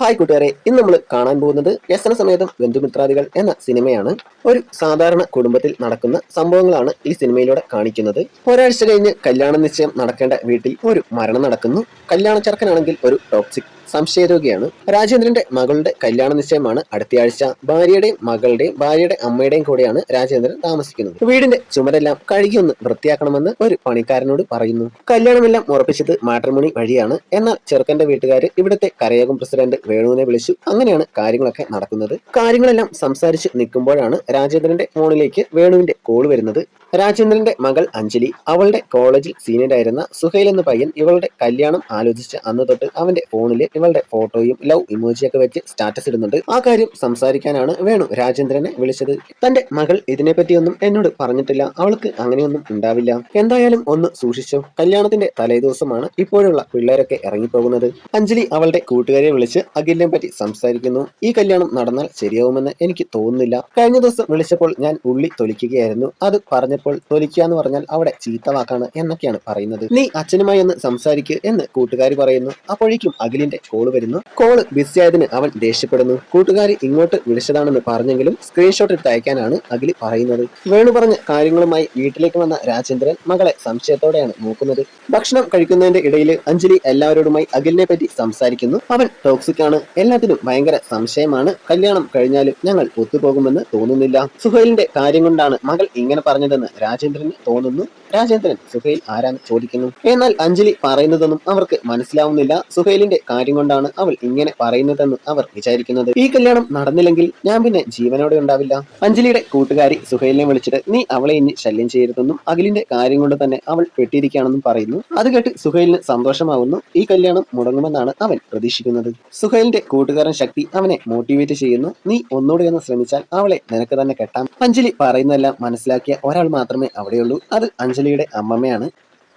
Hi കൂട്ടുകാരെ ഇന്ന് നമ്മൾ കാണാൻ പോകുന്നത് വ്യസന സമേതം ബന്ധുമിത്രാദികൾ എന്ന സിനിമയാണ്. ഒരു സാധാരണ കുടുംബത്തിൽ നടക്കുന്ന സംഭവങ്ങളാണ് ഈ സിനിമയിലൂടെ കാണിക്കുന്നത്. ഒരാഴ്ച കഴിഞ്ഞ് കല്യാണ നിശ്ചയം നടക്കേണ്ട വീട്ടിൽ ഒരു മരണം നടക്കുന്നു. കല്യാണ ചെറുക്കനാണെങ്കിൽ ഒരു ടോക്സിക് സംശയരോഗിയാണ്. രാജേന്ദ്രന്റെ മകളുടെ കല്യാണ നിശ്ചയമാണ് അടുത്തയാഴ്ച ഭാര്യയുടെയും മകളുടെയും ഭാര്യയുടെ അമ്മയുടെയും കൂടെയാണ് രാജേന്ദ്രൻ താമസിക്കുന്നത്. വീടിന്റെ ചുമരെല്ലാം കഴുകിയൊന്ന് വൃത്തിയാക്കണമെന്ന് ഒരു പണിക്കാരനോട് പറയുന്നു. കല്യാണമെല്ലാം ഉറപ്പിച്ചത് മാട്രിമോണി വഴിയാണ്. എന്നാൽ ചെറുക്കന്റെ വീട്ടുകാർ ഇവിടുത്തെ കരയോഗം പ്രസിഡന്റ് വേണുവിനെ വിളിച്ചു. അങ്ങനെയാണ് കാര്യങ്ങളൊക്കെ നടക്കുന്നത്. കാര്യങ്ങളെല്ലാം സംസാരിച്ച് നിൽക്കുമ്പോഴാണ് രാജേന്ദ്രന്റെ ഫോണിലേക്ക് വേണുവിന്റെ കോൾ വരുന്നത്. രാജേന്ദ്രന്റെ മകൾ അഞ്ജലി അവളുടെ കോളേജിൽ സീനിയർ ആയിരുന്ന സുഹൈൽ എന്ന പയ്യൻ ഇവളുടെ കല്യാണം ആലോചിച്ച് അന്ന് തൊട്ട് അവന്റെ ഫോണിൽ ഇവളുടെ ഫോട്ടോയും ലവ് ഇമോജിയൊക്കെ വെച്ച് സ്റ്റാറ്റസ് ഇടുന്നുണ്ട്. ആ കാര്യം സംസാരിക്കാനാണ് വേണു രാജേന്ദ്രനെ വിളിച്ചത്. തന്റെ മകൾ ഇതിനെപ്പറ്റിയൊന്നും എന്നോട് പറഞ്ഞിട്ടില്ല. അവൾക്ക് അങ്ങനെയൊന്നും ഉണ്ടാവില്ല. എന്തായാലും ഒന്ന് സൂക്ഷിച്ചോ. കല്യാണത്തിന്റെ തലേദിവസമാണ് ഇപ്പോഴുള്ള പിള്ളേരൊക്കെ ഇറങ്ങിപ്പോകുന്നത്. അഞ്ജലി അവളുടെ കൂട്ടുകാരെ വിളിച്ച് അഖിലിനെ പറ്റി സംസാരിക്കുന്നു. ഈ കല്യാണം നടന്നാൽ ശരിയാവുമെന്ന് എനിക്ക് തോന്നുന്നില്ല. കഴിഞ്ഞ ദിവസം വിളിച്ചപ്പോൾ ഞാൻ ഉള്ളി തൊലിക്കുകയായിരുന്നു. അത് പറഞ്ഞപ്പോൾ തൊലിക്കുക എന്ന് പറഞ്ഞാൽ അവിടെ ചീത്ത വാക്കാണ് എന്നൊക്കെയാണ് പറയുന്നത്. നീ അച്ഛനുമായി ഒന്ന് സംസാരിക്കുക എന്ന് കൂട്ടുകാരി പറയുന്നു. അപ്പോഴേക്കും അഖിലിന്റെ കോൾ വരുന്നു. കോൾ ബിസി ആയതിന് അവൻ ദേഷ്യപ്പെടുന്നു. കൂട്ടുകാരി ഇങ്ങോട്ട് വിളിച്ചതാണെന്ന് പറഞ്ഞെങ്കിലും സ്ക്രീൻഷോട്ട് എടുത്ത് അയക്കാനാണ് അഖിൽ പറയുന്നത്. വേണു പറഞ്ഞ കാര്യങ്ങളുമായി വീട്ടിലേക്ക് വന്ന രാജേന്ദ്രൻ മകളെ സംശയത്തോടെയാണ് നോക്കുന്നത്. ഭക്ഷണം കഴിക്കുന്നതിന്റെ ഇടയിൽ അഞ്ജലി എല്ലാവരോടുമായി അഖിലിനെ പറ്റി സംസാരിക്കുന്നു. അവൻ ടോക്സിക് ആണ്. എല്ലാത്തിനും ഭയങ്കര സംശയമാണ്. കല്യാണം കഴിഞ്ഞാലും ഞങ്ങൾ ഒത്തുപോകുമെന്ന് തോന്നുന്നില്ല. സുഹൈലിന്റെ കാര്യം കൊണ്ടാണ് മകൾ ഇങ്ങനെ പറഞ്ഞതെന്ന് രാജേന്ദ്രന് തോന്നുന്നു. രാജേന്ദ്രൻ സുഹേൽ ആരാന്ന് ചോദിക്കുന്നു? എന്നാൽ അഞ്ജലി പറയുന്നതൊന്നും അവർക്ക് മനസ്സിലാവുന്നില്ല. സുഹേലിന്റെ കാര്യം കൊണ്ടാണ് അവൾ ഇങ്ങനെ പറയുന്നതെന്ന് അവർ വിചാരിക്കുന്നത്. ഈ കല്യാണം നടന്നില്ലെങ്കിൽ ഞാൻ പിന്നെ ജീവനോടെ ഉണ്ടാവില്ല. അഞ്ജലിയുടെ കൂട്ടുകാരി സുഹേലിനെ വിളിച്ചിട്ട് നീ അവളെ ഇനി ശല്യം ചെയ്യരുതെന്നും അഖിലിന്റെ കാര്യം കൊണ്ട് തന്നെ അവൾ പെട്ടിരിക്കുകയാണെന്നും പറയുന്നു. അത് കേട്ട് സുഹേലിന് സന്തോഷമാവുന്നു. ഈ കല്യാണം മുടങ്ങുമെന്നാണ് അവൻ പ്രതീക്ഷിക്കുന്നത്. സുഹേലിന്റെ കൂട്ടുകാരൻ ശക്തി അവനെ മോട്ടിവേറ്റ് ചെയ്യുന്നു. നീ ഒന്നുകൂടെ ഒന്ന് ശ്രമിച്ചാൽ അവളെ നിനക്ക് തന്നെ കെട്ടാം അഞ്ജലി പറയുന്നതെല്ലാം മനസ്സിലാക്കിയ ഒരാൾ മാത്രമേ അവിടെയുള്ളൂ. അത് അഞ്ജലിയുടെ അമ്മമ്മയാണ്.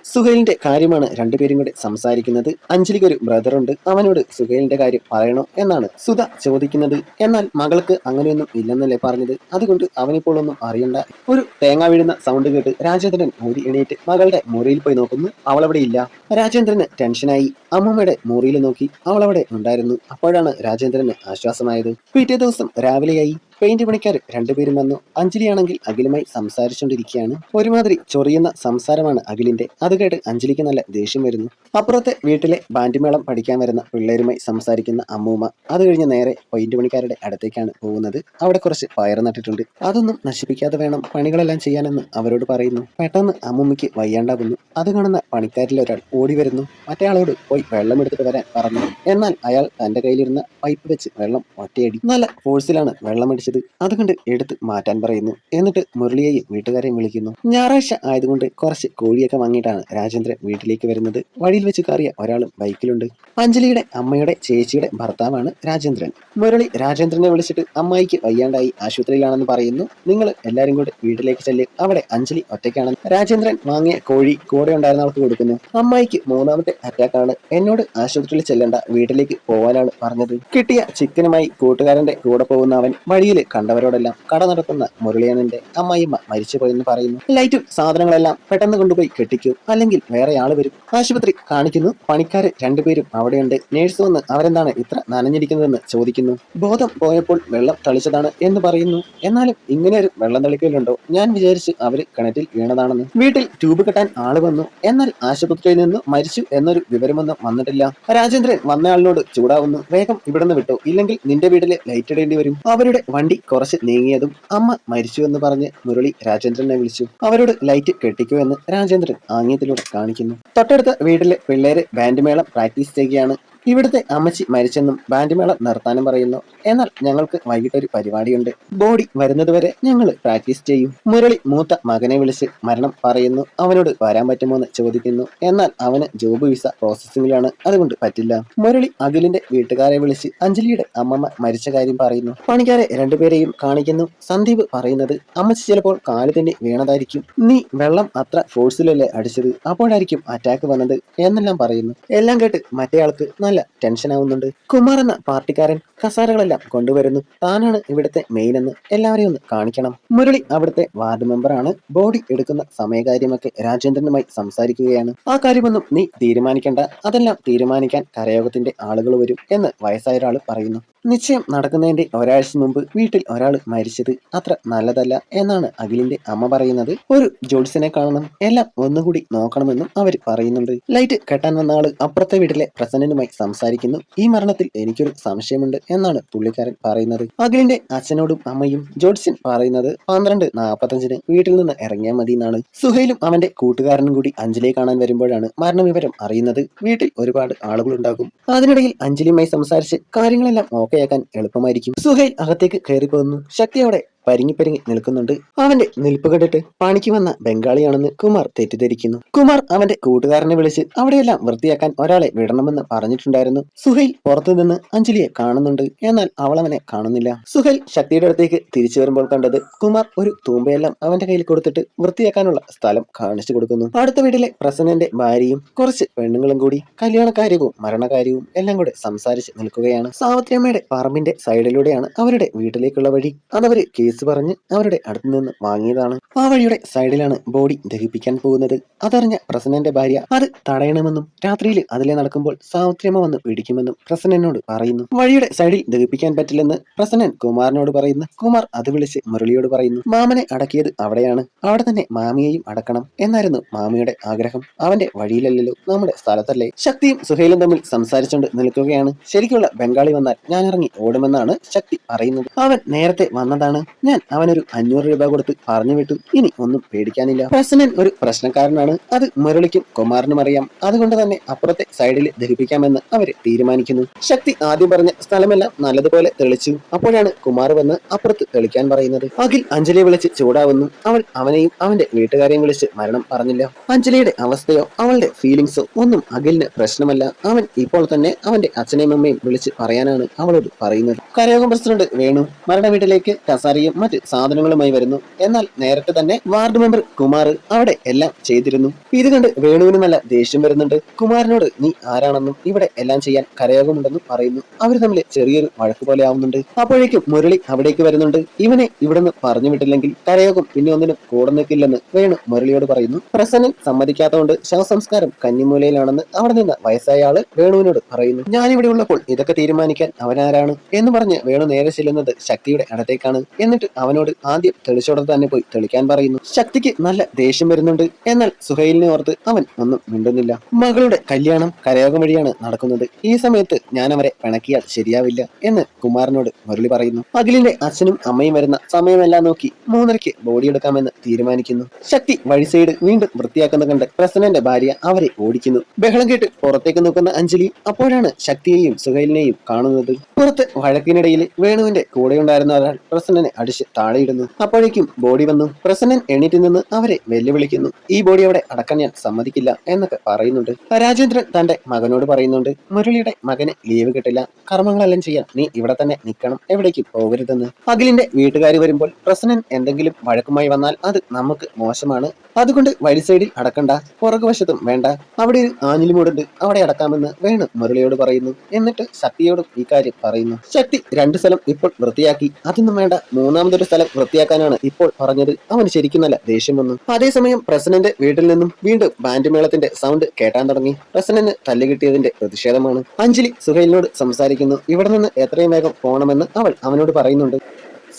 സുഹേലിന്റെ കാര്യമാണ് രണ്ടുപേരും കൂടെ സംസാരിക്കുന്നത്. അഞ്ജലിക്ക് ഒരു ബ്രദറുണ്ട് അവനോട് സുഹേലിന്റെ കാര്യം പറയണോ എന്നാണ് സുധ ചോദിക്കുന്നത്. എന്നാൽ മകൾക്ക് അങ്ങനെയൊന്നും ഇല്ലെന്നല്ലേ പറഞ്ഞത്. അതുകൊണ്ട് അവനിപ്പോൾ ഒന്നും അറിയണ്ട. ഒരു തേങ്ങ വീഴുന്ന സൗണ്ട് കേട്ട് രാജേന്ദ്രൻ മുറി എണീറ്റ് മകളുടെ മുറിയിൽ പോയി നോക്കുന്നു. അവളവിടെ ഇല്ല. രാജേന്ദ്രന് ടെൻഷനായി അമ്മമ്മയുടെ മുറിയിൽ നോക്കി അവളവിടെ ഉണ്ടായിരുന്നു. അപ്പോഴാണ് രാജേന്ദ്രന് ആശ്വാസമായത്. പിറ്റേ ദിവസം രാവിലെയായി. പെയിന്റ് പണിക്കാർ രണ്ടുപേരും വന്നു. അഞ്ജലിയാണെങ്കിൽ അഖിലുമായി സംസാരിച്ചുകൊണ്ടിരിക്കുകയാണ്. ഒരുമാതിരി ചൊറിയുന്ന സംസാരമാണ് അഖിലിന്റെ. അത് കേട്ട് അഞ്ജലിക്ക് നല്ല ദേഷ്യം വരുന്നു. അപ്പുറത്തെ വീട്ടിലെ ബാൻഡുമേളം പഠിക്കാൻ വരുന്ന പിള്ളേരുമായി സംസാരിക്കുന്ന അമ്മൂമ്മ അത് കഴിഞ്ഞ് നേരെ പെയിന്റ് പണിക്കാരുടെ അടുത്തേക്കാണ് പോകുന്നത്. അവിടെ കുറച്ച് പയർ നട്ടിട്ടുണ്ട്. അതൊന്നും നശിപ്പിക്കാതെ വേണം പണികളെല്ലാം ചെയ്യാനെന്ന് അവരോട് പറയുന്നു. പെട്ടെന്ന് അമ്മൂമ്മയ്ക്ക് വയ്യാണ്ടാകുന്നു. അത് കാണുന്ന പണിക്കാരിൽ ഒരാൾ ഓടി വരുന്നു. മറ്റേയാളോട് പോയി വെള്ളം എടുത്തിട്ട് വരാൻ പറഞ്ഞു. എന്നാൽ അയാൾ തന്റെ കയ്യിലിരുന്ന പൈപ്പ് വെച്ച് വെള്ളം ഒറ്റയടി നല്ല ഫോഴ്സിലാണ് വെള്ളം അടിച്ചത്. അതുകൊണ്ട് എടുത്ത് മാറ്റാൻ പറയുന്നു. എന്നിട്ട് മുരളിയെയും വീട്ടുകാരെയും വിളിക്കുന്നു. ഞായറാഴ്ച ആയതുകൊണ്ട് കുറച്ച് കോഴിയൊക്കെ വാങ്ങിയിട്ടാണ് രാജേന്ദ്രൻ വീട്ടിലേക്ക് വരുന്നത്. വഴിയിൽ വെച്ച് കയറിയ ഒരാളും ബൈക്കിലുണ്ട്. അഞ്ജലിയുടെ അമ്മയുടെ ചേച്ചിയുടെ ഭർത്താവാണ് രാജേന്ദ്രൻ. മുരളി രാജേന്ദ്രനെ വിളിച്ചിട്ട് അമ്മായിക്ക് വയ്യാണ്ടായി ആശുപത്രിയിലാണെന്ന് പറയുന്നു. നിങ്ങൾ എല്ലാരും കൂടി വീട്ടിലേക്ക് ചെല്ല്. അവിടെ അഞ്ജലി ഒറ്റയ്ക്കാണെന്ന് രാജേന്ദ്രൻ വാങ്ങിയ കോഴി കൂടെ ഉണ്ടായിരുന്നവർക്ക് കൊടുക്കുന്നു. അമ്മായിക്ക് മൂന്നാമത്തെ അറ്റാക്കാണ്. എന്നോട് ആശുപത്രിയിൽ ചെല്ലണ്ട വീട്ടിലേക്ക് പോവാനാണ് പറഞ്ഞത്. കിട്ടിയ ചിക്കനുമായി കൂട്ടുകാരന്റെ കൂടെ പോകുന്ന അവൻ വഴിയിൽ കണ്ടവരോടെല്ലാം കട നടത്തുന്ന മുരളിയനന്റെ അമ്മായിമ്മ മരിച്ചുപോയെന്ന് പറയുന്നു. ലൈറ്റും സാധനങ്ങളെല്ലാം പെട്ടെന്ന് കൊണ്ടുപോയി കെട്ടിക്കൂ. അല്ലെങ്കിൽ വേറെ ആൾ വരും. ആശുപത്രി കാണിക്കുന്നു. പണിക്കാര് രണ്ടുപേരും അവിടെയുണ്ട്. നേഴ്സ് വന്ന് അവരെന്താണ് ഇത്ര നനഞ്ഞിരിക്കുന്നതെന്ന് ചോദിക്കുന്നു. ബോധം പോയപ്പോൾ വെള്ളം തളിച്ചതാണ് എന്ന് പറയുന്നു. എന്നാലും ഇങ്ങനെ ഒരു വെള്ളം തളിക്കലുണ്ടോ? ഞാൻ വിചാരിച്ച് അവർ കിണറ്റിൽ വീണതാണെന്ന്. വീട്ടിൽ ട്യൂബ് കെട്ടാൻ ആൾ വന്നു. എന്നാൽ ആശുപത്രിയിൽ നിന്ന് മരിച്ചു എന്നൊരു വിവരമൊന്നും വന്നിട്ടില്ല. രാജേന്ദ്രൻ വന്നയാളിനോട് ചൂടാവുന്നു. വേഗം ഇവിടുന്ന് വിട്ടു. ഇല്ലെങ്കിൽ നിന്റെ വീട്ടിലെ ലൈറ്റ് ഇടേണ്ടി വരും. അവരുടെ വണ്ടി കുറച്ച് നീങ്ങിയതും അമ്മ മരിച്ചു എന്ന് പറഞ്ഞ് മുരളി രാജേന്ദ്രനെ വിളിച്ചു. അവരോട് ലൈറ്റ് കെട്ടിക്കൂ എന്ന് രാജേന്ദ്രൻ ആംഗ്യത്തിലൂടെ കാണിക്കുന്നു. തൊട്ടടുത്ത വീട്ടിലെ പിള്ളേര് ബാൻഡ് മേളം പ്രാക്ടീസ് ചെയ്യുകയാണ്. ഇവിടുത്തെ അമ്മച്ചി മരിച്ചെന്നും ബാൻഡ് മേളം നിർത്താനും പറയുന്നു. എന്നാൽ ഞങ്ങൾക്ക് വൈകിട്ട് ഒരു പരിപാടിയുണ്ട്. ബോഡി വരുന്നതുവരെ ഞങ്ങൾ പ്രാക്ടീസ് ചെയ്യും. മുരളി മൂത്ത മകനെ വിളിച്ച് മരണം പറയുന്നു. അവനോട് വരാൻ പറ്റുമോ എന്ന് ചോദിക്കുന്നു. എന്നാൽ അവന് ജോബ് വിസ പ്രോസസ്സിംഗിലാണ് അതുകൊണ്ട് പറ്റില്ല. മുരളി അഖിലിന്റെ വീട്ടുകാരെ വിളിച്ച് അഞ്ജലിയുടെ അമ്മമ്മ മരിച്ച കാര്യം പറയുന്നു. പണിക്കാരെ രണ്ടുപേരെയും കാണിക്കുന്നു. സന്ദീപ് പറയുന്നത് അമ്മച്ചി ചിലപ്പോൾ കാൽ തന്നെ വീണതായിരിക്കും. നീ വെള്ളം അത്ര ഫോഴ്സിലല്ലേ അടിച്ചത്? അപ്പോഴായിരിക്കും അറ്റാക്ക് വന്നത്. എന്നെല്ലാം പറയുന്നു. എല്ലാം കേട്ട് മറ്റേയാൾക്ക് നല്ല ടെൻഷൻ ആവുന്നുണ്ട്. കുമാർ എന്ന പാർട്ടിക്കാരൻ കസാരകളെല്ലാം കൊണ്ടുവരുന്നു. താനാണ് ഇവിടുത്തെ മെയിൻ എന്ന് എല്ലാവരെയും ഒന്ന് കാണിക്കണം. മുരളി അവിടുത്തെ വാർഡ് മെമ്പറാണ് ബോഡി എടുക്കുന്ന സമയകാര്യമൊക്കെ രാജേന്ദ്രനുമായി സംസാരിക്കുകയാണ്. ആ കാര്യമൊന്നും നീ തീരുമാനിക്കേണ്ട. അതെല്ലാം തീരുമാനിക്കാൻ കരയോഗത്തിന്റെ ആളുകൾ വരും എന്ന് വയസ്സായ ഒരാൾ പറയുന്നു. നിശ്ചയം നടക്കുന്നതിന്റെ ഒരാഴ്ച മുമ്പ് വീട്ടിൽ ഒരാൾ മരിച്ചത് അത്ര നല്ലതല്ല എന്നാണ് അഖിലിന്റെ അമ്മ പറയുന്നത്. ഒരു ജോൾസിനെ കാണണം. എല്ലാം ഒന്നുകൂടി നോക്കണമെന്നും അവർ പറയുന്നുണ്ട്. ലൈറ്റ് കെട്ടാൻ വന്ന ആൾ അപ്പുറത്തെ വീട്ടിലെ പ്രസന്നനുമായി സംസാരിക്കുന്നു. ഈ മരണത്തിൽ എനിക്കൊരു സംശയമുണ്ട് എന്നാണ് പുള്ളിക്കാരൻ പറയുന്നത്. അഖിലിന്റെ അച്ഛനോടും അമ്മയും ജോഡ്സിൻ പറയുന്നത് പന്ത്രണ്ട് നാൽപ്പത്തഞ്ചിന് വീട്ടിൽ നിന്ന് ഇറങ്ങിയാൽ മതി എന്നാണ് സുഹൈലും അവന്റെ കൂട്ടുകാരനും കൂടി അഞ്ജലിയെ കാണാൻ വരുമ്പോഴാണ് മരണവിവരം അറിയുന്നത്. വീട്ടിൽ ഒരുപാട് ആളുകൾ ഉണ്ടാകും അതിനിടയിൽ അഞ്ജലിയുമായി സംസാരിച്ച് കാര്യങ്ങളെല്ലാം ഓക്കെയാക്കാൻ എളുപ്പമായിരിക്കും. സുഹൈൽ അകത്തേക്ക് കയറി പോകുന്നു ശക്തിയോടെ പരിങ്ങി പരിങ്ങി നിൽക്കുന്നുണ്ട്. അവന്റെ നിൽപ്പ് കണ്ടിട്ട് പണിക്ക് വന്ന ബംഗാളിയാണെന്ന് കുമാർ തെറ്റിദ്ധരിക്കുന്നു. കുമാർ അവന്റെ കൂട്ടുകാരനെ വിളിച്ച് അവിടെയെല്ലാം വൃത്തിയാക്കാൻ ഒരാളെ വിടണമെന്ന് പറഞ്ഞിട്ടുണ്ടായിരുന്നു സുഹൈൽ പുറത്തു നിന്ന് അഞ്ജലിയെ കാണുന്നുണ്ട്. എന്നാൽ അവൾ അവനെ കാണുന്നില്ല. സുഹൈൽ ശക്തിയുടെ അടുത്തേക്ക് തിരിച്ചു വരുമ്പോൾ കണ്ടത് കുമാർ ഒരു തൂമ്പയെല്ലാം അവന്റെ കയ്യിൽ കൊടുത്തിട്ട് വൃത്തിയാക്കാനുള്ള സ്ഥലം കാണിച്ചു കൊടുക്കുന്നു. അടുത്ത വീട്ടിലെ പ്രസന്നന്റെ ഭാര്യയും കുറച്ച് പെണ്ണുങ്ങളും കൂടി കല്യാണകാര്യവും മരണകാര്യവും എല്ലാം കൂടെ സംസാരിച്ച് നിൽക്കുകയാണ്. സാവത്രിയമ്മയുടെ പറമ്പിന്റെ സൈഡിലൂടെയാണ് അവരുടെ വീട്ടിലേക്കുള്ള വഴി. അതവര് കേസ് പറഞ്ഞ് അവരുടെ അടുത്ത് നിന്ന് വാങ്ങിയതാണ്. ആ വഴിയുടെ സൈഡിലാണ് ബോഡി ദഹിപ്പിക്കാൻ പോകുന്നത്. അതറിഞ്ഞ പ്രസന്നന്റെ ഭാര്യ അത് തടയണമെന്നും രാത്രിയിൽ അതിലെ നടക്കുമ്പോൾ സാവിത്രിയമ്മ വന്ന് പിടിക്കുമെന്നും പ്രസന്നനോട് പറയുന്നു. വഴിയുടെ സൈഡിൽ ദഹിപ്പിക്കാൻ പറ്റില്ലെന്ന് പ്രസന്നൻ കുമാറിനോട് പറയുന്നു. കുമാർ അത് വിളിച്ച് മുരളിയോട് പറയുന്നു. മാമനെ അടക്കിയത് അവിടെയാണ്. അവിടെ തന്നെ മാമിയെയും അടക്കണം എന്നായിരുന്നു മാമിയുടെ ആഗ്രഹം. അവന്റെ വഴിയിലല്ലല്ലോ നമ്മുടെ സ്ഥലത്തല്ലേ? ശക്തിയും സുഹേലും തമ്മിൽ സംസാരിച്ചുകൊണ്ട് നിൽക്കുകയാണ്. ശരിക്കുള്ള ബംഗാളി വന്നാൽ ഞാൻ ഇറങ്ങി ഓടുമെന്നാണ് ശക്തി പറയുന്നത്. അവൻ നേരത്തെ വന്നതാണ്. ഞാൻ അവനൊരു അഞ്ഞൂറ് രൂപ കൊടുത്ത് പറഞ്ഞു വിട്ടു. ഇനി ഒന്നും പേടിക്കാനില്ല. പ്രസന്നൻ ഒരു പ്രശ്നക്കാരനാണ്. അത് മുരളിക്കും കുമാറിനും അറിയാം. അതുകൊണ്ട് തന്നെ അപ്പുറത്തെ സൈഡിൽ ദഹിപ്പിക്കാമെന്ന് അവർ തീരുമാനിക്കുന്നു. ശക്തി ആദ്യം പറഞ്ഞ സ്ഥലമെല്ലാം നല്ലതുപോലെ തെളിച്ചു. അപ്പോഴാണ് കുമാർ വന്ന് അപ്പുറത്ത് തെളിക്കാൻ പറയുന്നത്. അഖിൽ അഞ്ജലിയെ വിളിച്ച് ചൂടാവുന്നു. അവൾ അവനെയും അവന്റെ വീട്ടുകാരെയും വിളിച്ച് മരണം പറഞ്ഞില്ല. അഞ്ജലിയുടെ അവസ്ഥയോ അവളുടെ ഫീലിങ്സോ ഒന്നും അഖിലിന് പ്രശ്നമല്ല. അവൻ ഇപ്പോൾ തന്നെ അവന്റെ അച്ഛനെയും അമ്മയും വിളിച്ച് പറയാനാണ് അവളോട് പറയുന്നത്. കരയോഗം പ്രസിഡന്റ് വേണു മരണ വീട്ടിലേക്ക് കസാരയും മറ്റ് സാധനങ്ങളുമായി വരുന്നു. എന്നാൽ നേരത്തെ തന്നെ വാർഡ് മെമ്പർ കുമാർ അവിടെ എല്ലാം ചെയ്തിരുന്നു. ഇത് കണ്ട് വേണുവിന് നല്ല ദേഷ്യം വരുന്നുണ്ട്. കുമാരനോട് നീ ആരാണെന്നും ഇവിടെ എല്ലാം ചെയ്യാൻ കരയോഗമുണ്ടെന്ന് പറയുന്നു. അവർ തമ്മിൽ ചെറിയൊരു വഴക്ക് പോലെ ആവുന്നുണ്ട്. അപ്പോഴേക്കും മുരളി അവിടേക്ക് വരുന്നുണ്ട്. ഇവനെ ഇവിടുന്ന് പറഞ്ഞു വിട്ടില്ലെങ്കിൽ കരയോഗം പിന്നെ ഒന്നിനും കൂടെ നിൽക്കില്ലെന്ന് വേണു മുരളിയോട് പറയുന്നു. പ്രസന്നൻ സമ്മതിക്കാത്തതുകൊണ്ട് ശവസംസ്കാരം കന്നിമൂലയിലാണെന്ന് അവിടെ നിന്ന് വയസ്സായ ആൾ വേണുവിനോട് പറയുന്നു. ഞാനിവിടെ ഉള്ളപ്പോൾ ഇതൊക്കെ തീരുമാനിക്കാൻ അവനാരാണ് എന്ന് പറഞ്ഞ് വേണു നേരെ ചെല്ലുന്നത് ശക്തിയുടെ അടുത്തേക്കാണ്. എന്നിട്ട് അവനോട് ആദ്യം തെളിച്ചോടെ തന്നെ പോയി തെളിക്കാൻ പറയുന്നു. ശക്തിക്ക് നല്ല ദേഷ്യം വരുന്നുണ്ട്. എന്നാൽ സുഹൈലിനെ ഓർത്ത് അവൻ ഒന്നും മിണ്ടുന്നില്ല. മകളുടെ കല്യാണം കരയോഗം വഴിയാണ് നടക്കുന്നത്. ഈ സമയത്ത് ഞാൻ അവരെ പിണക്കിയാൽ ശരിയാവില്ല എന്ന് കുമാരനോട് മുരളി പറയുന്നു. അഖിലിന്റെ അച്ഛനും അമ്മയും വരുന്ന സമയമെല്ലാം നോക്കി മൂന്നരയ്ക്ക് ബോഡി എടുക്കാമെന്ന് തീരുമാനിക്കുന്നു. ശക്തി വഴി സൈഡ് വീണ്ടും വൃത്തിയാക്കുന്ന കണ്ട് പ്രസന്നന്റെ ഭാര്യ അവരെ ഓടിക്കുന്നു. ബഹളം കേട്ട് പുറത്തേക്ക് നോക്കുന്ന അഞ്ജലി അപ്പോഴാണ് ശക്തിയെയും സുഹൈലിനെയും കാണുന്നത്. പുറത്ത് വഴക്കിനിടയിൽ വേണുവിന്റെ കൂടെയുണ്ടായിരുന്ന ഒരാൾ പ്രസന്നനെ അടിച്ച് താഴെയിടുന്നു. അപ്പോഴേക്കും ബോഡി വന്നു. പ്രസന്നൻ എണീറ്റ് നിന്ന് അവരെ വെല്ലുവിളിക്കുന്നു. ഈ ബോഡി അവിടെ അടക്കാൻ ഞാൻ സമ്മതിക്കില്ല എന്നൊക്കെ പറയുന്നുണ്ട്. രാജേന്ദ്രൻ തന്റെ മകനോട് പറയുന്നുണ്ട് മുരളിയുടെ മകന് ലീവ് കിട്ടില്ല. കർമ്മങ്ങളെല്ലാം ചെയ്യാൻ നീ ഇവിടെ തന്നെ നിൽക്കണം. എവിടേക്കും പോകരുതെന്ന്. അഖിലിന്റെ വീട്ടുകാർ വരുമ്പോൾ പ്രസന്നൻ എന്തെങ്കിലും വഴക്കുമായി വന്നാൽ അത് നമുക്ക് മോശമാണ്. അതുകൊണ്ട് വഴി സൈഡിൽ അടക്കണ്ട. പുറകുവശത്തും വേണ്ട. അവിടെ ഒരു ആഞ്ഞിലിമൂടുണ്ട്. അവിടെ അടക്കാമെന്ന് വേണു മുരളിയോട് പറയുന്നു. എന്നിട്ട് ശക്തിയോടും കാര്യം പറയുന്നു. ശക്തി രണ്ട് സ്ഥലം ഇപ്പോൾ വൃത്തിയാക്കി. അതൊന്നും വേണ്ട. മൂന്നാമതൊരു സ്ഥലം വൃത്തിയാക്കാനാണ് ഇപ്പോൾ പറഞ്ഞത്. അവന് ശരിക്കും നല്ല ദേഷ്യം വന്നു. അതേസമയം പ്രസന്നന്റെ വീട്ടിൽ നിന്നും വീണ്ടും ബാൻഡ് മേളത്തിന്റെ സൗണ്ട് കേട്ടാൻ തുടങ്ങി. പ്രസന്നന് തല്ല് കിട്ടിയതിന്റെ പ്രതിഷേധമാണ് അഞ്ജലി സുഹൈലിനോട് സംസാരിക്കുന്നു. ഇവിടെ നിന്ന് എത്രയും വേഗം പോകണമെന്ന് അവൾ അവനോട് പറയുന്നുണ്ട്.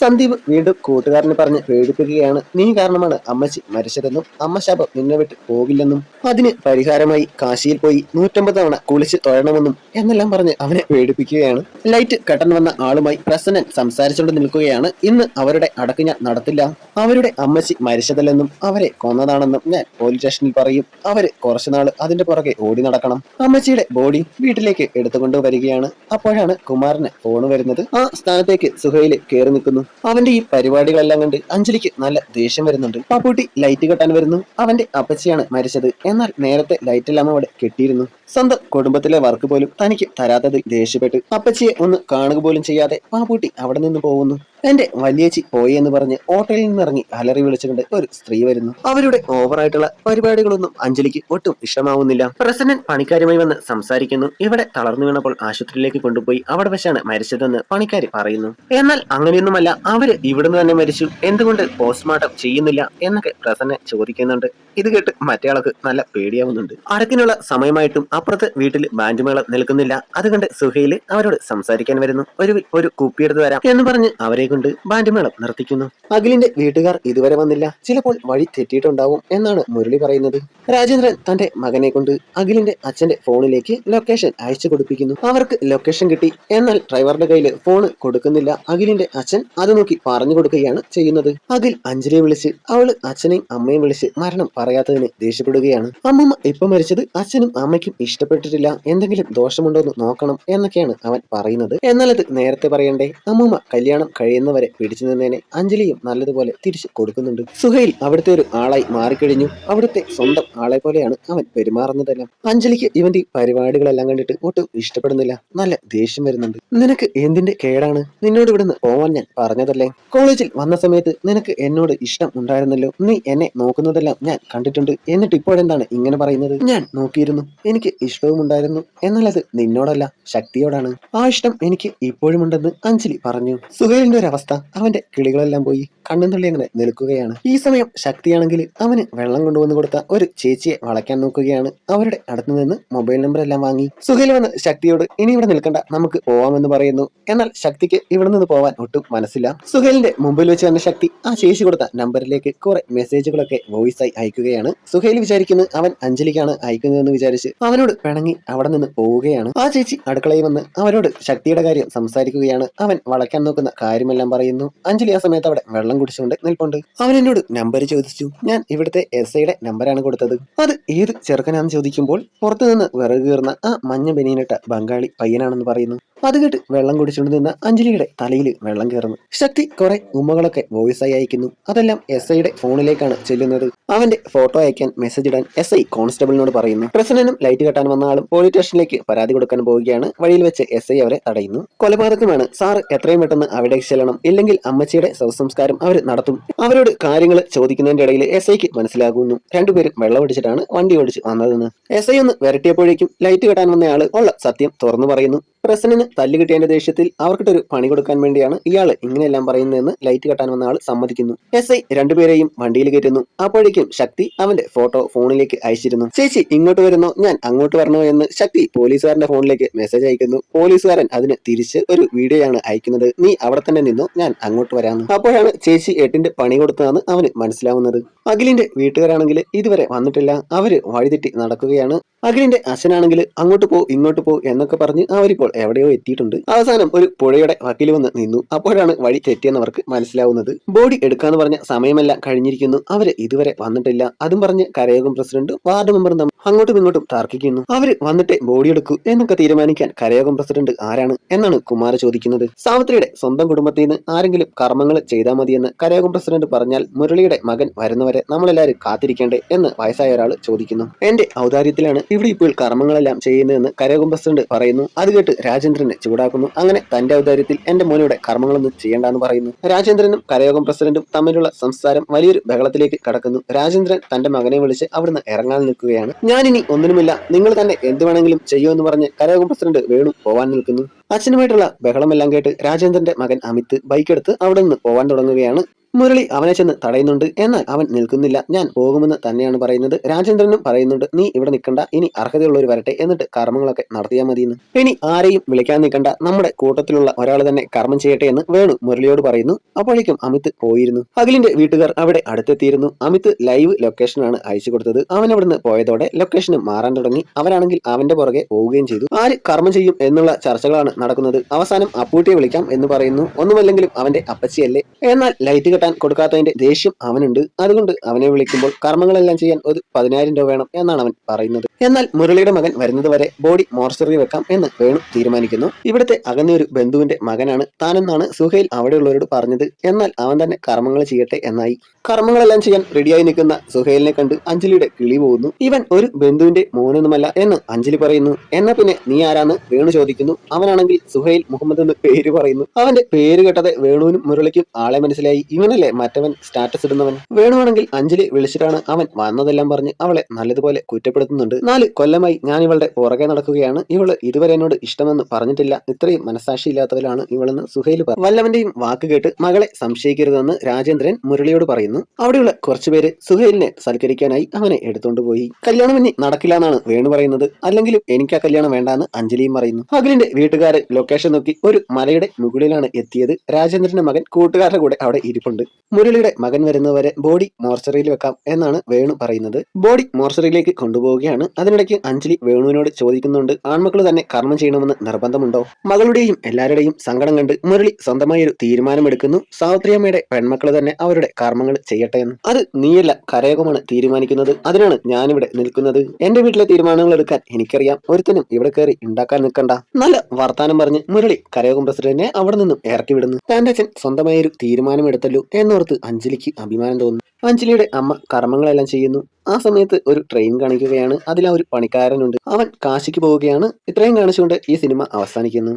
സന്ദീപ് വീണ്ടും കൂട്ടുകാരനെ പറഞ്ഞ് പേടിപ്പിക്കുകയാണ്. നീ കാരണമാണ് അമ്മച്ചി മരിച്ചതെന്നും അമ്മ ശാപം നിന്നെ വിട്ട് പോകില്ലെന്നും. അതിന് പരിഹാരമായി കാശിയിൽ പോയി നൂറ്റമ്പത് തവണ കുളിച്ച് തൊഴണമെന്നും എന്നെല്ലാം പറഞ്ഞ് അവനെ പേടിപ്പിക്കുകയാണ്. ലൈറ്റ് കട്ടൻ വന്ന ആളുമായി പ്രസന്നൻ സംസാരിച്ചുകൊണ്ട് നിൽക്കുകയാണ്. ഇന്ന് അവരുടെ അടക്ക് ഞാൻ നടത്തില്ല. അവരുടെ അമ്മച്ചി മരിച്ചതല്ലെന്നും അവരെ കൊന്നതാണെന്നും ഞാൻ പോലീസ് സ്റ്റേഷനിൽ പറയും. അവർ കുറച്ചുനാൾ അതിന്റെ പുറകെ ഓടി നടക്കണം. അമ്മച്ചിയുടെ ബോഡി വീട്ടിലേക്ക് എടുത്തുകൊണ്ട് വരികയാണ്. അപ്പോഴാണ് കുമാറിന് ഫോൺ വരുന്നത്. ആ സ്ഥാനത്തേക്ക് സുഹൈൽ കയറി നിൽക്കുന്നു. അവന്റെ ഈ പരിപാടികളെല്ലാം കണ്ട് അഞ്ജലിക്ക് നല്ല ദേഷ്യം വരുന്നുണ്ട്. പാപ്പൂട്ടി ലൈറ്റ് കെട്ടാൻ വരുന്നു. അവന്റെ അപ്പച്ചിയാണ് മരിച്ചത്. എന്നാൽ നേരത്തെ ലൈറ്റെല്ലാം അവിടെ കെട്ടിയിരുന്നു. സ്വന്തം കുടുംബത്തിലെ വർക്ക് പോലും തനിക്ക് തരാത്തത് ദേഷ്യപ്പെട്ട് അപ്പച്ചിയെ ഒന്ന് കാണുക പോലും ചെയ്യാതെ പാപ്പൂട്ടി അവിടെ നിന്ന് പോകുന്നു. എന്റെ വലിയച്ചി പോയി എന്ന് പറഞ്ഞ് ഹോട്ടലിൽ നിന്നിറങ്ങി അലറി വിളിച്ചുകൊണ്ട് ഒരു സ്ത്രീ വരുന്നു. അവരുടെ ഓവറായിട്ടുള്ള പരിപാടികളൊന്നും അഞ്ജലിക്ക് ഒട്ടും ഇഷ്ടമാവുന്നില്ല. പ്രസന്നൻ പണിക്കാരുമായി വന്ന് സംസാരിക്കുന്നു. ഇവിടെ തളർന്നു വീണപ്പോൾ ആശുപത്രിയിലേക്ക് കൊണ്ടുപോയി അവിടെ വെച്ചാണ് മരിച്ചതെന്ന് പണിക്കാരി പറയുന്നു. എന്നാൽ അങ്ങനെയൊന്നുമല്ല അവർ ഇവിടുന്ന് തന്നെ മരിച്ചു. എന്തുകൊണ്ട് പോസ്റ്റ്മോർട്ടം ചെയ്യുന്നില്ല എന്നൊക്കെ പ്രസന്നൻ ചോദിക്കുന്നുണ്ട്. ഇത് കേട്ട് മറ്റേയാൾക്ക് നല്ല പേടിയാവുന്നുണ്ട്. അടക്കിനുള്ള സമയമായിട്ടും അപ്പുറത്ത് വീട്ടിൽ ബാൻഡ് നിൽക്കുന്നില്ല. അതുകൊണ്ട് സുഹൈൽ അവരോട് സംസാരിക്കാൻ വരുന്നു. ഒരു ഒരു കുപ്പിയെടുത്ത് വരാം എന്ന് പറഞ്ഞ് അവരെ കൊണ്ട് ബാൻഡ് മേളം നിർത്തിക്കുന്നു. അഖിലിന്റെ വീട്ടുകാർ ഇതുവരെ വന്നില്ല. ചിലപ്പോൾ വഴി തെറ്റിയിട്ടുണ്ടാവും എന്നാണ് മുരളി പറയുന്നത്. രാജേന്ദ്രൻ തന്റെ മകനെ കൊണ്ട് അഖിലിന്റെ അച്ഛന്റെ ഫോണിലേക്ക് ലൊക്കേഷൻ അയച്ചു കൊടുപ്പിക്കുന്നു. അവർക്ക് ലൊക്കേഷൻ കിട്ടി. എന്നാൽ ഡ്രൈവറുടെ കയ്യിൽ ഫോൺ കൊടുക്കുന്നില്ല. അഖിലിന്റെ അച്ഛൻ അത് നോക്കി പറഞ്ഞു കൊടുക്കുകയാണ് ചെയ്യുന്നത്. അഖിൽ അഞ്ജലിയെ വിളിച്ച് അവൾ അച്ഛനെയും അമ്മയും വിളിച്ച് മരണം പറയാത്തതിന് ദേഷ്യപ്പെടുകയാണ്. അമ്മമ്മ ഇപ്പൊ മരിച്ചത് അച്ഛനും അമ്മയ്ക്കും ഇഷ്ടപ്പെട്ടിട്ടില്ല. എന്തെങ്കിലും ദോഷമുണ്ടോ എന്ന് നോക്കണം എന്നൊക്കെയാണ് അവൻ പറയുന്നത്. എന്നാൽ അത് നേരത്തെ പറയണ്ടേ? അമ്മമ്മ കല്യാണം കഴിയുന്നവരെ പിടിച്ചു നിന്നേനെ അഞ്ജലിയും നല്ലതുപോലെ തിരിച്ചു കൊടുക്കുന്നുണ്ട്. സുഹൈൽ അവിടുത്തെ ഒരു ആളായി മാറിക്കഴിഞ്ഞു. അവിടുത്തെ സ്വന്തം ആളെ പോലെയാണ് അവൻ പെരുമാറുന്നതെല്ലാം. അഞ്ജലിക്ക് ഇവന്റെ പരിപാടികളെല്ലാം കണ്ടിട്ട് ഒട്ടും ഇഷ്ടപ്പെടുന്നില്ല. നല്ല ദേഷ്യം വരുന്നുണ്ട്. നിനക്ക് എന്തിന്റെ കേടാണ്? നിന്നോട് ഇവിടുന്ന് പോവാൻ ഞാൻ പറഞ്ഞതല്ലേ? കോളേജിൽ വന്ന സമയത്ത് നിനക്ക് എന്നോട് ഇഷ്ടം ഉണ്ടായിരുന്നല്ലോ. നീ എന്നെ നോക്കുന്നതെല്ലാം ഞാൻ കണ്ടിട്ടുണ്ട്. എന്നിട്ട് ഇപ്പോഴെന്താണ് ഇങ്ങനെ പറയുന്നത്? ഞാൻ നോക്കിയിരുന്നു. എനിക്ക് ഇഷ്ടവും ഉണ്ടായിരുന്നു. എന്നാൽ അത് നിന്നോടല്ല ശക്തിയോടാണ്. ആ ഇഷ്ടം എനിക്ക് ഇപ്പോഴും ഉണ്ടെന്ന് അഞ്ജലി പറഞ്ഞു. സുഹേലിന്റെ ഒരു അവസ്ഥ. അവന്റെ കിളികളെല്ലാം പോയി കണ്ണും തള്ളി അങ്ങനെ നിൽക്കുകയാണ്. ഈ സമയം ശക്തിയാണെങ്കിൽ അവന് വെള്ളം കൊണ്ടുവന്ന് കൊടുത്ത ഒരു ചേച്ചിയെ വളയ്ക്കാൻ നോക്കുകയാണ്. അവരുടെ അടുത്തു നിന്ന് മൊബൈൽ നമ്പർ എല്ലാം വാങ്ങി. സുഹേൽ വന്ന് ശക്തിയോട് ഇനി ഇവിടെ നിൽക്കണ്ട നമുക്ക് പോവാമെന്ന് പറയുന്നു. എന്നാൽ ശക്തിക്ക് ഇവിടെ നിന്ന് പോവാൻ ഒട്ടും മനസ്സില്ല. സുഹേലിന്റെ മുമ്പിൽ വെച്ച് തന്നെ ശക്തി ആ ചേച്ചി കൊടുത്ത നമ്പറിലേക്ക് കുറെ മെസ്സേജുകളൊക്കെ വോയിസ് ആയി അയക്കുകയാണ്. സുഹേൽ വിചാരിക്കുന്നു അവൻ അഞ്ജലിക്കാണ് അയക്കുന്നതെന്ന് വിചാരിച്ച് അവനോട് പിണങ്ങി അവിടെ നിന്ന് പോവുകയാണ്. ആ ചേച്ചി അടുക്കളയിൽ വന്ന് അവരോട് ശക്തിയുടെ കാര്യം സംസാരിക്കുകയാണ്. അവൻ വളയ്ക്കാൻ നോക്കുന്ന കാര്യമെല്ലാം പറയുന്നു. അഞ്ജലി ആ സമയത്ത് അവിടെ വെള്ളം കുടിച്ചുകൊണ്ട് നിൽപ്പുണ്ട്. അവൻ എന്നോട് നമ്പർ ചോദിച്ചു. ഞാൻ ഇവിടുത്തെ എസ് ഐയുടെ നമ്പറാണ് കൊടുത്തത്. അത് ഏത് ചെറുക്കനാന്ന് ചോദിക്കുമ്പോൾ പുറത്തുനിന്ന് വിറകുകീർന്ന വിറക് കീർന്ന ആ മഞ്ഞ ബനിയനിട്ട ബംഗാളി പയ്യനാണെന്ന് പറയുന്നു. അത് കേട്ട് വെള്ളം കുടിച്ചുകൊണ്ട് നിന്ന അഞ്ജലിയുടെ തലയിൽ വെള്ളം കയറുന്നു. ശക്തി കുറെ ഉമ്മകളൊക്കെ വോയിസ് ആയി അയക്കുന്നു. അതെല്ലാം എസ് ഐയുടെ ഫോണിലേക്കാണ് ചെല്ലുന്നത്. അവന്റെ ഫോട്ടോ അയക്കാൻ മെസ്സേജ് ഇടാൻ എസ് ഐ കോൺസ്റ്റബിളിനോട് പറയുന്നു. പ്രസിഡന്റും ലൈറ്റ് കെട്ടാൻ വന്ന ആളും പോലീസ് സ്റ്റേഷനിലേക്ക് പരാതി കൊടുക്കാൻ പോവുകയാണ്. വഴിയിൽ വെച്ച് എസ് ഐ അവരെ തടയുന്നു. കൊലപാതകമാണ്. സാർ എത്രയും പെട്ടെന്ന് അവിടെ ചെല്ലണം. ഇല്ലെങ്കിൽ അമ്മച്ചിയുടെ ശവസംസ്കാരം അവർ നടത്തും. അവരോട് കാര്യങ്ങൾ ചോദിക്കുന്നതിന്റെ ഇടയിൽ എസ് ഐക്ക് മനസ്സിലാകുന്നു. രണ്ടുപേരും വെള്ളമടിച്ചിട്ടാണ് വണ്ടി ഓടിച്ച് വന്നതെന്ന്. എസ് ഐ ഒന്ന് വരട്ടിയപ്പോഴേക്കും ലൈറ്റ് കെട്ടാൻ വന്നയാൾ ഉള്ള സത്യം തുറന്നു പറയുന്നു. പ്രസിഡന്റിന് തല്ല് കിട്ടിയതിന്റെ ദേഷ്യത്തിൽ അവർക്കിട്ടൊരു പണി കൊടുക്കാൻ വേണ്ടിയാണ് ഇയാൾ ഇങ്ങനെയെല്ലാം പറയുന്നതെന്ന് ലൈറ്റ് കെട്ടാൻ വന്ന ആൾ സമ്മതിക്കുന്നു. എസ് ഐ രണ്ടുപേരെയും വണ്ടിയിൽ കയറ്റുന്നു. അപ്പോഴേക്കും ശക്തി അവന്റെ ഫോട്ടോ ഫോണിലേക്ക് അയച്ചിരുന്നു. ചേച്ചി ഇങ്ങോട്ട് വരുന്നോ? ഞാൻ അങ്ങോട്ട് വരണോ? എന്ന് ശക്തി പോലീസുകാരന്റെ ഫോണിലേക്ക് മെസ്സേജ് അയക്കുന്നു. പോലീസുകാരൻ അതിന് തിരിച്ച് ഒരു വീഡിയോയാണ് അയക്കുന്നത്. നീ അവിടെ തന്നെ നിന്നോ? ഞാൻ അങ്ങോട്ട് വരാമെന്ന്. അപ്പോഴാണ് ചേച്ചി എട്ടിന്റെ പണി കൊടുത്തതെന്ന് അവന് മനസ്സിലാവുന്നത്. അഖിലിന്റെ വീട്ടുകാരാണെങ്കിൽ ഇതുവരെ വന്നിട്ടില്ല. അവർ വഴിതെറ്റി നടക്കുകയാണ്. അഖിലിന്റെ അച്ഛനാണെങ്കിൽ അങ്ങോട്ട് പോ ഇങ്ങോട്ട് പോ എന്നൊക്കെ പറഞ്ഞ് അവരിപ്പോൾ എവിടെയോ എത്തിയിട്ടുണ്ട്. അവസാനം ഒരു പുഴയുടെ വക്കിൽ വന്ന് നിന്നു. അപ്പോഴാണ് വഴി തെറ്റിയെന്നവർക്ക് മനസ്സിലാവുന്നത്. ബോഡി എടുക്കാന്ന് പറഞ്ഞ സമയമെല്ലാം കഴിഞ്ഞിരിക്കുന്നു. അവർ ഇതുവരെ വന്നിട്ടില്ല. അതും പറഞ്ഞ് കരയോഗം പ്രസിഡന്റും വാർഡ് മെമ്പറും തമ്മിൽ അങ്ങോട്ടും ഇങ്ങോട്ടും തർക്കിക്കുന്നു. അവർ വന്നിട്ട് ബോഡി എടുക്കൂ എന്നൊക്കെ തീരുമാനിക്കാൻ കരയോഗം പ്രസിഡന്റ് ആരാണ് എന്നാണ് കുമാര ചോദിക്കുന്നത്. സാവിത്രിയുടെ സ്വന്തം കുടുംബത്തിൽ നിന്ന് ആരെങ്കിലും കർമ്മങ്ങൾ ചെയ്താൽ മതിയെന്ന് കരയോഗം പ്രസിഡന്റ് പറഞ്ഞാൽ മുരളിയുടെ മകൻ വരുന്നവരെ നമ്മളെല്ലാവരും കാത്തിരിക്കേണ്ടേ എന്ന് വയസ്സായ ഒരാൾ ചോദിക്കുന്നു. എന്റെ ഔദാര്യത്തിലാണ് ഇവിടെ ഇപ്പോൾ കർമ്മങ്ങളെല്ലാം ചെയ്യുന്നതെന്ന് കരയോഗം പ്രസിഡന്റ് പറയുന്നു. അത് കേട്ട് രാജേന്ദ്രനെ ചൂടാക്കുന്നു. അങ്ങനെ തന്റെ ഔദാര്യത്തിൽ എന്റെ മോനിയുടെ കർമ്മങ്ങളൊന്നും ചെയ്യേണ്ടെന്ന് പറയുന്നു. രാജേന്ദ്രനും കരയോഗം പ്രസിഡന്റും തമ്മിലുള്ള സംസാരം വലിയൊരു ബഹളത്തിലേക്ക് കടക്കുന്നു. രാജേന്ദ്രൻ തന്റെ മകനെ വിളിച്ച് അവിടുന്ന് ഇറങ്ങാൻ നിൽക്കുകയാണ്. ഞാനിനി ഒന്നിനുമില്ല നിങ്ങൾ തന്നെ എന്ത് വേണമെങ്കിലും ചെയ്യുമെന്ന് പറഞ്ഞ് കരയോഗം പ്രസിഡന്റ് വേണു പോവാൻ നിൽക്കുന്നു. അച്ഛനുമായിട്ടുള്ള ബഹളമെല്ലാം കേട്ട് രാജേന്ദ്രന്റെ മകൻ അമിത് ബൈക്കെടുത്ത് അവിടെ നിന്ന് പോവാൻ തുടങ്ങുകയാണ്. മുരളി അവനെ ചെന്ന് തടയുന്നുണ്ട്. എന്നാൽ അവൻ നിൽക്കുന്നില്ല. ഞാൻ പോകുമെന്ന് തന്നെയാണ് പറയുന്നത്. രാജേന്ദ്രനും പറയുന്നുണ്ട് നീ ഇവിടെ നിൽക്കണ്ട. ഇനി അർഹതയുള്ളവർ വരട്ടെ. എന്നിട്ട് കർമ്മങ്ങളൊക്കെ നടത്തിയാൽ മതിയെന്ന്. ഇനി ആരെയും വിളിക്കാൻ നിൽക്കണ്ട. നമ്മുടെ കൂട്ടത്തിലുള്ള ഒരാൾ തന്നെ കർമ്മം ചെയ്യട്ടെ എന്ന് വേണു മുരളിയോട് പറയുന്നു. അപ്പോഴേക്കും അമിത് പോയിരുന്നു. അഖിലിന്റെ വീട്ടുകാർ അവിടെ അടുത്തെത്തിയിരുന്നു. അമിത് ലൈവ് ലൊക്കേഷനാണ് അയച്ചു കൊടുത്തത്. അവൻ അവിടുന്ന് പോയതോടെ ലൊക്കേഷൻ മാറാൻ തുടങ്ങി. അവനാണെങ്കിൽ അവന്റെ പുറകെ പോവുകയും ചെയ്തു. ആര് കർമ്മം ചെയ്യും എന്നുള്ള ചർച്ചകളാണ് നടക്കുന്നത്. അവസാനം അപ്പൂട്ടിയെ വിളിക്കാം എന്ന് പറയുന്നു. ഒന്നുമല്ലെങ്കിലും അവന്റെ അപ്പച്ചിയല്ലേ. എന്നാൽ ലൈറ്റ് കെട്ടാൻ കൊടുക്കാത്തതിന്റെ ദേഷ്യം അവനുണ്ട്. അതുകൊണ്ട് അവനെ വിളിക്കുമ്പോൾ കർമ്മങ്ങളെല്ലാം ചെയ്യാൻ ഒരു പതിനായിരം രൂപ വേണം എന്നാണ് അവൻ പറയുന്നത്. എന്നാൽ മുരളിയുടെ മകൻ വരുന്നത് വരെ ബോഡി മോർച്ചറി വെക്കാം എന്ന് വേണു തീരുമാനിക്കുന്നു. ഇവിടുത്തെ അകന്ന ഒരു ബന്ധുവിന്റെ മകനാണ്. താനെന്നാണ് സുഹൈൽ അവിടെയുള്ളവരോട് പറഞ്ഞത്. എന്നാൽ അവൻ തന്നെ കർമ്മങ്ങൾ ചെയ്യട്ടെ എന്നായി. കർമ്മങ്ങളെല്ലാം ചെയ്യാൻ റെഡിയായി നിൽക്കുന്ന സുഹൈലിനെ കണ്ട് അഞ്ജലിയുടെ കിളി പോകുന്നു. ഇവൻ ഒരു ബന്ധുവിന്റെ മോനൊന്നുമല്ല എന്ന് അഞ്ജലി പറയുന്നു. എന്നാ പിന്നെ നീ ആരാന്ന് വേണു ചോദിക്കുന്നു. അവനാണെങ്കിൽ സുഹൈൽ മുഹമ്മദ് എന്ന് പേര് പറയുന്നു. അവന്റെ പേര് കേട്ടത് വേണുവിനും മുരളിക്കും ആളെ മനസ്സിലായി. ഇവനല്ലേ മറ്റവൻ സ്റ്റാറ്റസ് ഇടുന്നവൻ? വേണമെങ്കിൽ അഞ്ജലി വിളിച്ചിട്ടാണ് അവൻ വന്നതെല്ലാം പറഞ്ഞ് അവളെ നല്ലതുപോലെ കുറ്റപ്പെടുത്തുന്നുണ്ട്. നാല് കൊല്ലമായി ഞാൻ ഇവളുടെ പുറകെ നടക്കുകയാണ്. ഇവൾ ഇതുവരെ എന്നോട് ഇഷ്ടമെന്ന് പറഞ്ഞിട്ടില്ല. ഇത്രയും മനസാക്ഷി ഇല്ലാത്തവരാണ് ഇവളെന്ന് സുഹൈൽ പറഞ്ഞു വല്ലവന്റെയും വാക്ക് കേട്ട് മകളെ സംശയിക്കരുതെന്ന് രാജേന്ദ്രൻ മുരളിയോട് പറയുന്നു. അവിടെയുള്ള കുറച്ചുപേര് സുഹൈലിനെ സൽക്കരിക്കാനായി അവനെ എടുത്തുകൊണ്ട് പോയി. കല്യാണം ഇനി നടക്കില്ല എന്നാണ് വേണു പറയുന്നത്. അല്ലെങ്കിലും എനിക്ക് ആ കല്യാണം വേണ്ടാന്ന് അഞ്ജലിയും പറയുന്നു. അഖിലിന്റെ വീട്ടുകാരെ ലൊക്കേഷൻ നോക്കി ഒരു മലയുടെ മുകളിലാണ് എത്തിയത്. രാജേന്ദ്രന്റെ മകൻ കൂട്ടുകാരുടെ കൂടെ അവിടെ ഇരിപ്പുണ്ട്. മുരളിയുടെ മകൻ വരുന്നവരെ ബോഡി മോർച്ചറിയിൽ വെക്കാം എന്നാണ് വേണു പറയുന്നത്. ബോഡി മോർച്ചറിയിലേക്ക് കൊണ്ടുപോവുകയാണ്. അതിനിടയ്ക്ക് അഞ്ജലി വേണുവിനോട് ചോദിക്കുന്നുണ്ട് ആൺമക്കൾ തന്നെ കർമ്മം ചെയ്യണമെന്ന് നിർബന്ധമുണ്ടോ? മകളുടെയും എല്ലാവരുടെയും സങ്കടം കണ്ട് മുരളി സ്വന്തമായി ഒരു തീരുമാനമെടുക്കുന്നു. സാവിത്രിയമ്മയുടെ പെൺമക്കൾ തന്നെ അവരുടെ കർമ്മങ്ങൾ ചെയ്യട്ടെ എന്ന്. അത് നീയല്ല കരയോഗമാണ് തീരുമാനിക്കുന്നത്. അതിനാണ് ഞാനിവിടെ നിൽക്കുന്നത്. എന്റെ വീട്ടിലെ തീരുമാനങ്ങൾ എടുക്കാൻ എനിക്കറിയാം. ഒരുത്തനും ഇവിടെ കയറി ഉണ്ടാക്കാൻ നിൽക്കണ്ട. നല്ല വർത്താനം പറഞ്ഞ് മുരളി കരയോഗം പ്രസിഡന്റിനെ അവിടെ നിന്നും ഇറക്കി വിടുന്നു. തന്റെ അച്ഛൻ സ്വന്തമായ ഒരു തീരുമാനമെടുത്തല്ലോ. എന്നോർത്ത് അഞ്ജലിക്ക് അഭിമാനം തോന്നുന്നു. അഞ്ജലിയുടെ അമ്മ കർമ്മങ്ങളെല്ലാം ചെയ്യുന്നു. ആ സമയത്ത് ഒരു ട്രെയിൻ കാണിക്കുകയാണ്. അതിൽ ആ ഒരു പണിക്കാരനുണ്ട്. അവൻ കാശിക്ക് പോവുകയാണ്. ഇത്രയും കാണിച്ചുകൊണ്ട് ഈ സിനിമ അവസാനിക്കുന്നു.